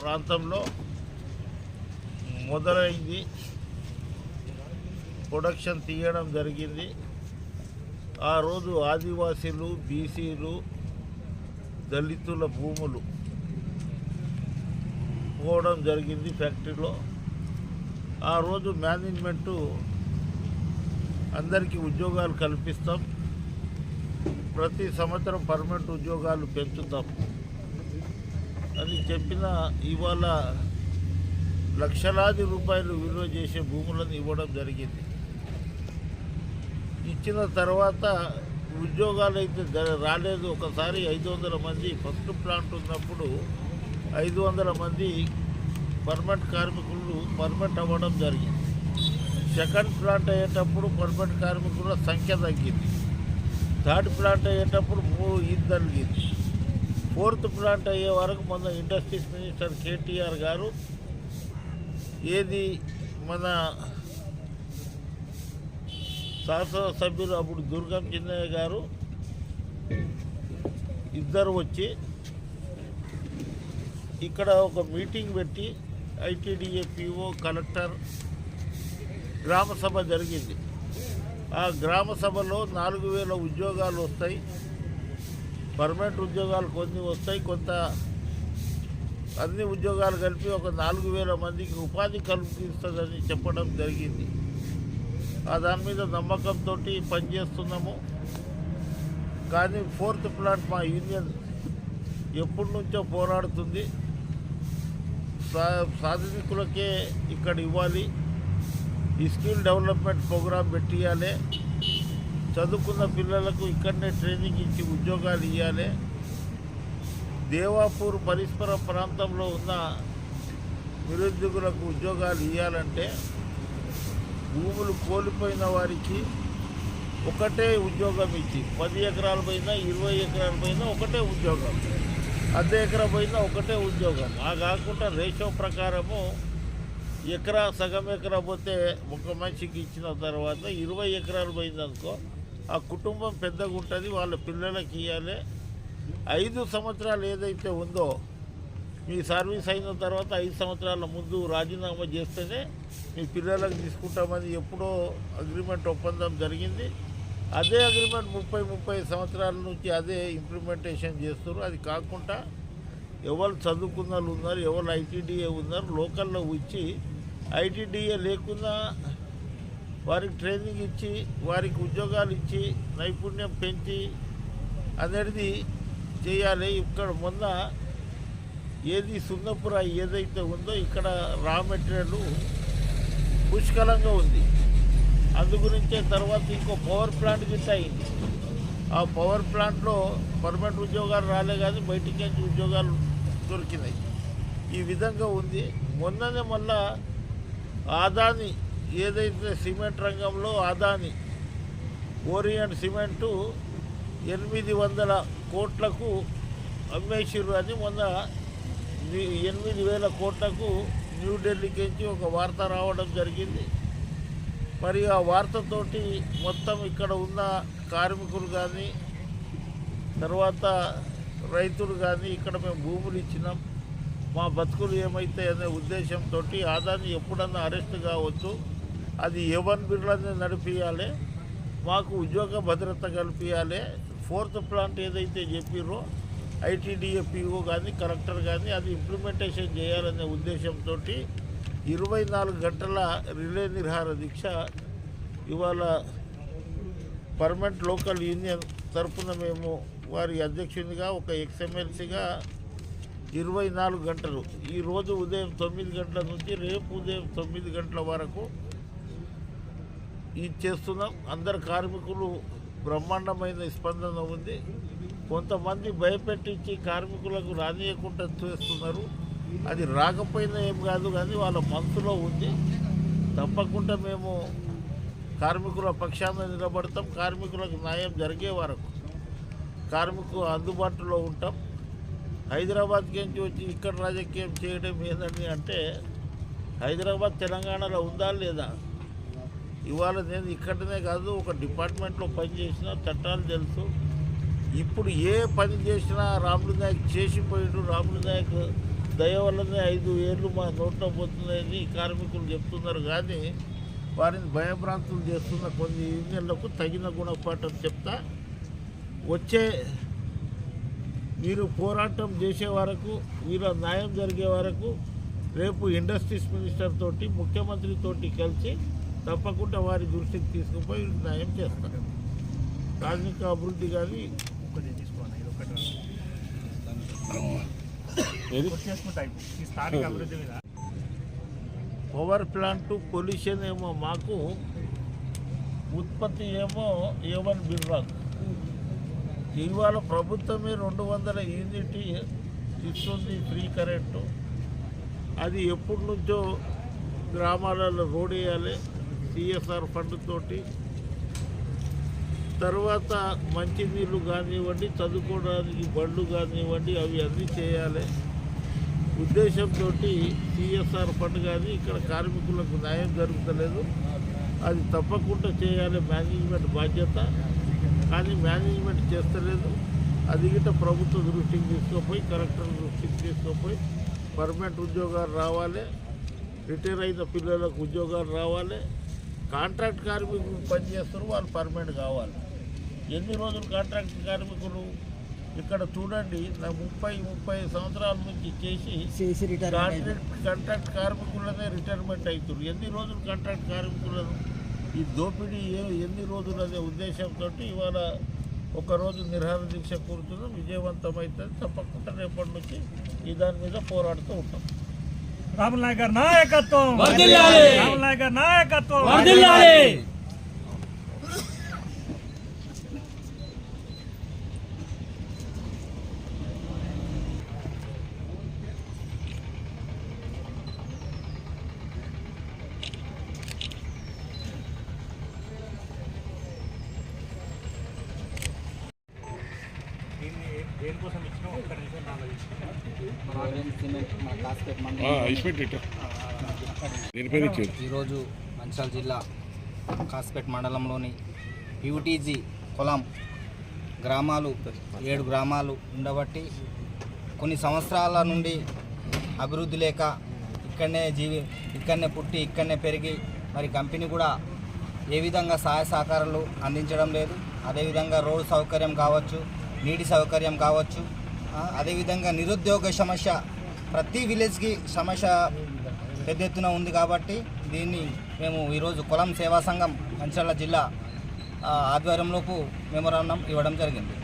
ప్రాంతంలో మొదలైంది. ప్రొడక్షన్ తీయడం జరిగింది. ఆ రోజు ఆదివాసీలు బీసీలు దళితుల భూములు పోవడం జరిగింది ఫ్యాక్టరీలో. ఆ రోజు మేనేజ్మెంటు అందరికీ ఉద్యోగాలు కల్పిస్తాం. ప్రతి సంవత్సరం పర్మనెంట్ ఉద్యోగాలు పెంచుతాం. అని చెప్పిన ఇవాళ లక్షలాది రూపాయలు విలువ చేసే భూములను ఇవ్వడం జరిగింది. ఇచ్చిన తర్వాత ఉద్యోగాలు అయితే రాలేదు. ఒకసారి ఐదు వందల మంది ఫస్ట్ ప్లాంట్ ఉన్నప్పుడు ఐదు వందల మంది పర్మనెంట్ కార్మికులు పర్మనెంట్ అవ్వడం జరిగింది. సెకండ్ ప్లాంట్ అయ్యేటప్పుడు పర్మనెంట్ కార్మికుల సంఖ్య తగ్గింది. థర్డ్ ప్లాంట్ అయ్యేటప్పుడు మూ ఇది తగ్గింది. ఫోర్త్ ప్లాంట్ అయ్యే వరకు మన ఇండస్ట్రీస్ మినిస్టర్ కేటీఆర్ గారు ఏది మన శాసనసభ్యులు అప్పుడు దుర్గం చిన్నయ్య గారు ఇద్దరు వచ్చి ఇక్కడ ఒక మీటింగ్ పెట్టి ఐటీడీఏ పిఓ కలెక్టర్ గ్రామ సభ జరిగింది. ఆ గ్రామ సభలో నాలుగు వేల ఉద్యోగాలు వస్తాయి. పర్మనెంట్ ఉద్యోగాలు కొన్ని వస్తాయి కొంత అన్ని ఉద్యోగాలు కలిపి ఒక నాలుగు వేల మందికి ఉపాధి కల్పిస్తుందని చెప్పడం జరిగింది. ఆ దాని మీద నమ్మకంతో పనిచేస్తున్నాము. కానీ ఫోర్త్ ప్లాంట్ మా యూనియన్ ఎప్పటి నుంచో పోరాడుతుంది. సా సాధనికులకే ఇక్కడ ఇవ్వాలి. ఈ స్కిల్ డెవలప్మెంట్ ప్రోగ్రాం పెట్టియాలి. చదువుకున్న పిల్లలకు ఇక్కడనే ట్రైనింగ్ ఇచ్చి ఉద్యోగాలు ఇవ్వాలి దేవాపూర్ పరిసర ప్రాంతంలో ఉన్న నిరుద్యోగులకు ఉద్యోగాలు ఇవ్వాలంటే భూములు కోల్పోయిన వారికి ఒకటే ఉద్యోగం ఇచ్చి పది ఎకరాల పైన ఇరవై ఎకరాల పైన ఒకటే ఉద్యోగం. అర్ధ ఎకరా పైన ఒకటే ఉద్యోగం. ఆ కాకుండా రేషో ప్రకారము ఎకరా సగం ఎకరా పోతే ఒక మనిషికి ఇచ్చిన తర్వాత ఇరవై ఎకరాలు పోయిందనుకో ఆ కుటుంబం పెద్దగా ఉంటుంది వాళ్ళ పిల్లలకి ఇవ్వాలి ఐదు సంవత్సరాలు ఏదైతే ఉందో మీ సర్వీస్ అయిన తర్వాత ఐదు సంవత్సరాల ముందు రాజీనామా చేస్తేనే మీ పిల్లలకు తీసుకుంటామని ఎప్పుడో అగ్రిమెంట్ ఒప్పందం జరిగింది. అదే అగ్రిమెంట్ ముప్పై ముప్పై సంవత్సరాల నుంచి అదే ఇంప్లిమెంటేషన్ చేస్తారు అది కాకుండా ఎవరు చదువుకున్న వాళ్ళు ఉన్నారు ఎవరు ఐటీడీఏ ఉన్నారు లోకల్లో వచ్చి ఐటీడీఏ లేకున్నా వారికి ట్రైనింగ్ ఇచ్చి వారికి ఉద్యోగాలు ఇచ్చి నైపుణ్యం పెంచి అనేది చేయాలి. ఇక్కడ మొన్న ఏది సున్నపుర ఏదైతే ఉందో ఇక్కడ రా మెటీరియల్ పుష్కలంగా ఉంది. అందుగురించే తర్వాత ఇంకో పవర్ ప్లాంట్ గిట్ట అయింది. ఆ పవర్ ప్లాంట్లో పర్మనెంట్ ఉద్యోగాలు రాలే కానీ బయటికి నుంచి ఉద్యోగాలు దొరికినాయి. ఈ విధంగా ఉంది. మొన్ననే మళ్ళా ఆదాని ఏదైతే సిమెంట్ రంగంలో ఆదాని ఓరియంట్ సిమెంటు ఎనిమిది వందల కోట్లకు అమ్మేసిర్రు. అని మొన్న ఎనిమిది వేల కోట్లకు న్యూఢిల్లీకి నుంచి ఒక వార్త రావడం జరిగింది. మరి ఆ వార్తతోటి మొత్తం ఇక్కడ ఉన్న కార్మికులు కానీ తర్వాత రైతులు కానీ ఇక్కడ మేము భూములు ఇచ్చినాం. మా బతుకులు ఏమైతే అనే ఉద్దేశంతో ఆదాన్ని ఎప్పుడన్నా అరెస్ట్ కావచ్చు అది ఎవన్ బిర్లాని నడిపించాలి మాకు ఉద్యోగ భద్రత కల్పించాలి ఫోర్త్ ప్లాంట్ ఏదైతే చెప్పిర్రో ఐటీడీఏ పీఓ కానీ కలెక్టర్ కానీ అది ఇంప్లిమెంటేషన్ చేయాలనే ఉద్దేశంతో ఇరవై నాలుగు గంటల రిలే నిర్హార దీక్ష ఇవాళ పర్మనెంట్ లోకల్ యూనియన్ తరఫున మేము వారి అధ్యక్షునిగా ఒక ఎక్స్ఎమ్మెల్సీగా ఇరవై నాలుగు గంటలు ఈరోజు ఉదయం తొమ్మిది గంటల నుంచి రేపు ఉదయం తొమ్మిది గంటల వరకు ఇది చేస్తున్నాం అందరు కార్మికులు బ్రహ్మాండమైన స్పందన ఉంది. కొంతమంది భయపెట్టించి కార్మికులకు రానియకుండా చేస్తున్నారు. అది రాకపోయినా ఏం కాదు కానీ వాళ్ళ మనసులో ఉంది. తప్పకుండా మేము కార్మికుల పక్షాన నిలబడతాం. కార్మికులకు న్యాయం జరిగే వరకు కార్మికులు అందుబాటులో ఉంటాం. హైదరాబాద్కి నుంచి వచ్చి ఇక్కడ రాజకీయం చేయడం ఏందని అంటే హైదరాబాద్ తెలంగాణలో ఉందా లేదా? ఇవాళ నేను ఇక్కడనే కాదు ఒక డిపార్ట్మెంట్లో పనిచేసిన చట్టాలు తెలుసు. ఇప్పుడు ఏ పని చేసినా రాములు నాయక్ చేసిపోయాడు. రాములు నాయక్ దయ వల్లనే ఐదు ఏళ్ళు మా నోట్లో పోతున్నాయని కార్మికులు చెప్తున్నారు. కానీ వారిని భయభ్రాంతులు చేస్తున్న కొన్ని యూనియన్లకు తగిన గుణపాఠం చెప్తా. వచ్చే మీరు పోరాటం చేసే వరకు వీళ్ళ న్యాయం జరిగే వరకు రేపు ఇండస్ట్రీస్ మినిస్టర్ తోటి ముఖ్యమంత్రితోటి కలిసి తప్పకుండా వారి దృష్టికి తీసుకుపోయి న్యాయం చేస్తారు. కార్మిక అభివృద్ధి కానీ తీసుకోవాలి ఒకటి ఈ స్థానిక అభివృద్ధి మీద. పవర్ ప్లాంట్ పొల్యూషన్ ఏమో మాకు ఉత్పత్తి ఏమో ఏవన్ బిర్రాక్ ఇవాళ ప్రభుత్వమే రెండు వందల యూనిట్ ఇస్తుంది ఫ్రీ కరెంటు. అది ఎప్పటి నుంచో గ్రామాలలో రోడ్ వేయాలి. సిఎస్ఆర్ ఫండ్ తోటి తర్వాత మంచినీళ్ళు కానివ్వండి చదువుకోవడానికి బళ్ళు కానివ్వండి అవి అన్నీ చేయాలి. ఉద్దేశంతో సిఎస్ఆర్ ఫండ్ కానీ ఇక్కడ కార్మికులకు న్యాయం జరుగుతలేదు. అది తప్పకుండా చేయాలి మేనేజ్మెంట్ బాధ్యత. కానీ మేనేజ్మెంట్ చేస్తలేదు. అది గిట్ట ప్రభుత్వ దృష్టికి తీసుకుపోయి కలెక్టర్ దృష్టికి తీసుకుపోయి పర్మనెంట్ ఉద్యోగాలు రావాలి. రిటైర్ అయిన పిల్లలకు ఉద్యోగాలు రావాలి. కాంట్రాక్ట్ కార్మికులు పనిచేస్తారు వాళ్ళు పర్మనెంట్ కావాలి. ఎన్ని రోజులు కాంట్రాక్ట్ కార్మికులు? ఇక్కడ చూడండి నా ముప్పై ముప్పై సంవత్సరాల నుంచి చేసి కాంట్రాక్ట్ కాంట్రాక్ట్ కార్మికులనే రిటైర్మెంట్ అవుతారు ఎన్ని రోజులు కాంట్రాక్ట్ కార్మికులను? ఈ దోపిడీ ఏ- ఎన్ని రోజులు అనే ఉద్దేశంతో ఇవాళ ఒక రోజు నిర్హార దీక్ష కూర్చున్నాం విజయవంతమైతే తప్పకుండా రేపటి నుంచి ఈ దాని మీద పోరాడుతూ ఉంటాం. రాముల్ నాయక్ గారి నాయకత్వం. రాముల్ నాయక్ గారి నాయకత్వం. దేనికోసం ఇచ్చినా ఒక్క నిమిషం ఈరోజు మంచిర్యాల జిల్లా కాస్పేట్ మండలంలోని యూటీజీ పొలం గ్రామాలు ఏడు గ్రామాలు ఉండబట్టి కొన్ని సంవత్సరాల నుండి అభివృద్ధి లేక ఇక్కడనే జీవి ఇక్కడనే పుట్టి ఇక్కడనే పెరిగి మరి కంపెనీ కూడా ఏ విధంగా సహాయ సహకారాలు అందించడం లేదు. అదేవిధంగా రోడ్డు సౌకర్యం కావచ్చు నీటి సౌకర్యం కావచ్చు. అదేవిధంగా నిరుద్యోగ సమస్య ప్రతి విలేజ్కి సమస్య పెద్ద ఎత్తున ఉంది కాబట్టి దీన్ని మేము ఈరోజు కులం సేవా సంఘం మంచిర్యాల జిల్లా ఆధ్వర్యంలోపు మెమోరాండం ఇవ్వడం జరిగింది.